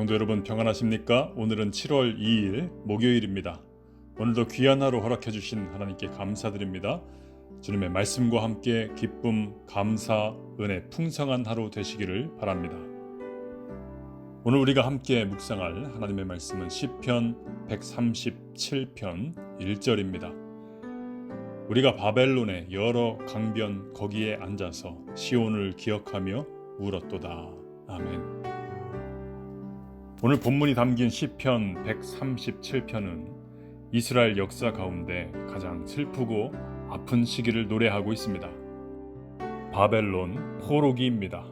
성도 여러분 평안하십니까? 오늘은 7월 2일 목요일입니다. 오늘도 귀한 하루 허락해 주신 하나님께 감사드립니다. 주님의 말씀과 함께 기쁨, 감사, 은혜 풍성한 하루 되시기를 바랍니다. 오늘 우리가 함께 묵상할 하나님의 말씀은 시편 137편 1절입니다. 우리가 바벨론의 여러 강변 거기에 앉아서 시온을 기억하며 울었도다. 아멘. 오늘 본문이 담긴 시편 137편은 이스라엘 역사 가운데 가장 슬프고 아픈 시기를 노래하고 있습니다. 바벨론 포로기입니다.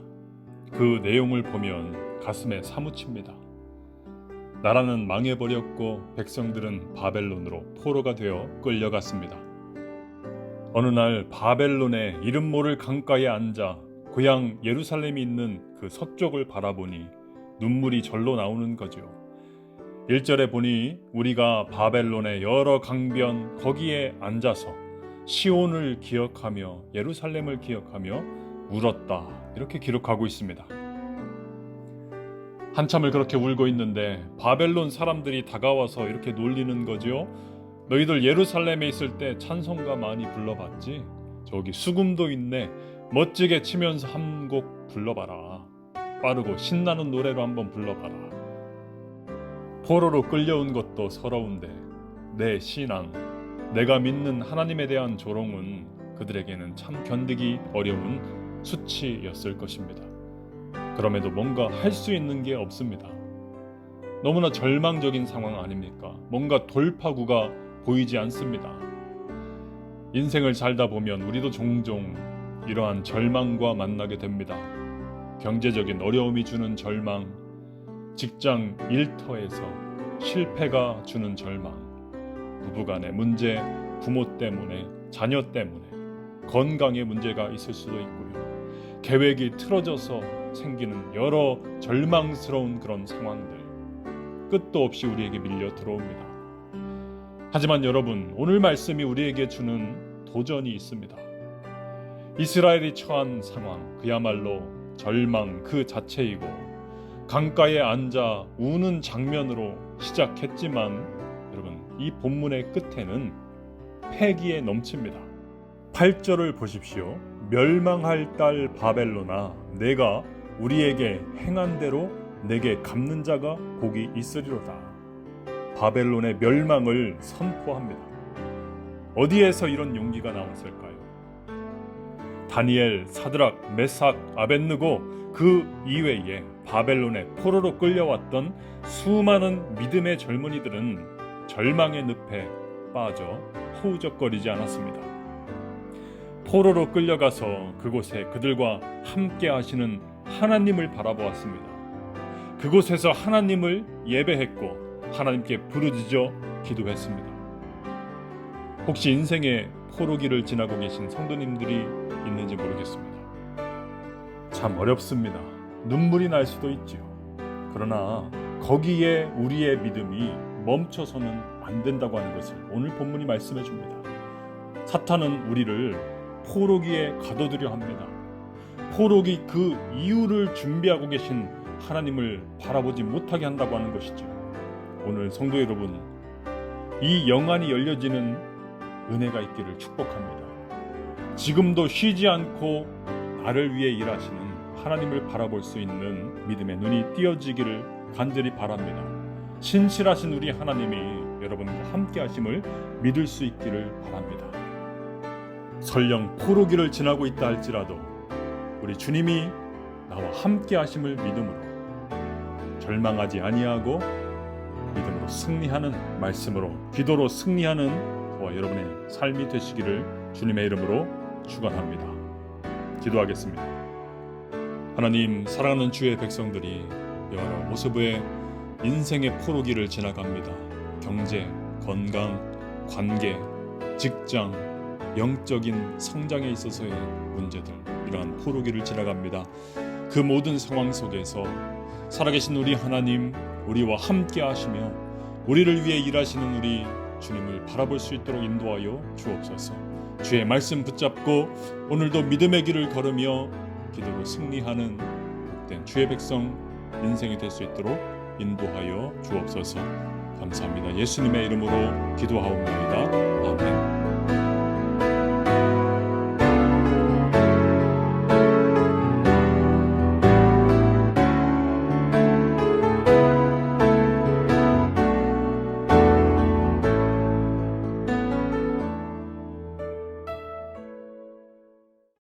그 내용을 보면 가슴에 사무칩니다. 나라는 망해버렸고 백성들은 바벨론으로 포로가 되어 끌려갔습니다. 어느 날 바벨론의 이름 모를 강가에 앉아 고향 예루살렘이 있는 그 서쪽을 바라보니 눈물이 절로 나오는 거죠. 1절에 보니 우리가 바벨론의 여러 강변 거기에 앉아서 시온을 기억하며 예루살렘을 기억하며 울었다. 이렇게 기록하고 있습니다. 한참을 그렇게 울고 있는데 바벨론 사람들이 다가와서 이렇게 놀리는 거죠. 너희들 예루살렘에 있을 때 찬송가 많이 불러봤지? 저기 수금도 있네. 멋지게 치면서 한 곡 불러봐라. 빠르고 신나는 노래로 한번 불러봐라. 포로로 끌려온 것도 서러운데 내 신앙, 내가 믿는 하나님에 대한 조롱은 그들에게는 참 견디기 어려운 수치였을 것입니다. 그럼에도 뭔가 할 수 있는 게 없습니다. 너무나 절망적인 상황 아닙니까? 뭔가 돌파구가 보이지 않습니다. 인생을 살다 보면 우리도 종종 이러한 절망과 만나게 됩니다. 경제적인 어려움이 주는 절망, 직장 일터에서 실패가 주는 절망, 부부간의 문제, 부모 때문에, 자녀 때문에, 건강에 문제가 있을 수도 있고요. 계획이 틀어져서 생기는 여러 절망스러운 그런 상황들, 끝도 없이 우리에게 밀려 들어옵니다. 하지만 여러분, 오늘 말씀이 우리에게 주는 도전이 있습니다. 이스라엘이 처한 상황, 그야말로 절망 그 자체이고, 강가에 앉아 우는 장면으로 시작했지만, 여러분, 이 본문의 끝에는 패기에 넘칩니다. 8절을 보십시오. 멸망할 딸 바벨로나 내가 우리에게 행한 대로 내게 갚는 자가 복이 있으리로다. 바벨론의 멸망을 선포합니다. 어디에서 이런 용기가 나왔을까요? 다니엘, 사드락, 메삭, 아벤느고 그 이외에 바벨론의 포로로 끌려왔던 수많은 믿음의 젊은이들은 절망의 늪에 빠져 허우적거리지 않았습니다. 포로로 끌려가서 그곳에 그들과 함께 하시는 하나님을 바라보았습니다. 그곳에서 하나님을 예배했고 하나님께 부르짖어 기도했습니다. 혹시 인생의 포로기를 지나고 계신 성도님들이 있는지 모르겠습니다. 참 어렵습니다. 눈물이 날 수도 있지요. 그러나 거기에 우리의 믿음이 멈춰서는 안 된다고 하는 것을 오늘 본문이 말씀해 줍니다. 사탄은 우리를 포로기에 가둬두려 합니다. 포로기 그 이유를 준비하고 계신 하나님을 바라보지 못하게 한다고 하는 것이죠. 오늘 성도 여러분, 이 영안이 열려지는 은혜가 있기를 축복합니다. 지금도 쉬지 않고 나를 위해 일하시는 하나님을 바라볼 수 있는 믿음의 눈이 띄어지기를 간절히 바랍니다. 신실하신 우리 하나님이 여러분과 함께 하심을 믿을 수 있기를 바랍니다. 설령 포로기를 지나고 있다 할지라도 우리 주님이 나와 함께 하심을 믿음으로 절망하지 아니하고 믿음으로 승리하는 말씀으로 기도로 승리하는 저와 여러분의 삶이 되시기를 주님의 이름으로 축원합니다. 기도하겠습니다. 하나님 사랑하는 주의 백성들이 여러 모습의 인생의 포로기를 지나갑니다. 경제, 건강, 관계, 직장, 영적인 성장에 있어서의 문제들 이러한 포로기를 지나갑니다. 그 모든 상황 속에서 살아계신 우리 하나님 우리와 함께 하시며 우리를 위해 일하시는 우리 주님을 바라볼 수 있도록 인도하여 주옵소서. 주의 말씀 붙잡고 오늘도 믿음의 길을 걸으며 기도로 승리하는 복된 주의 백성 인생이 될 수 있도록 인도하여 주옵소서. 감사합니다. 예수님의 이름으로 기도하옵나이다.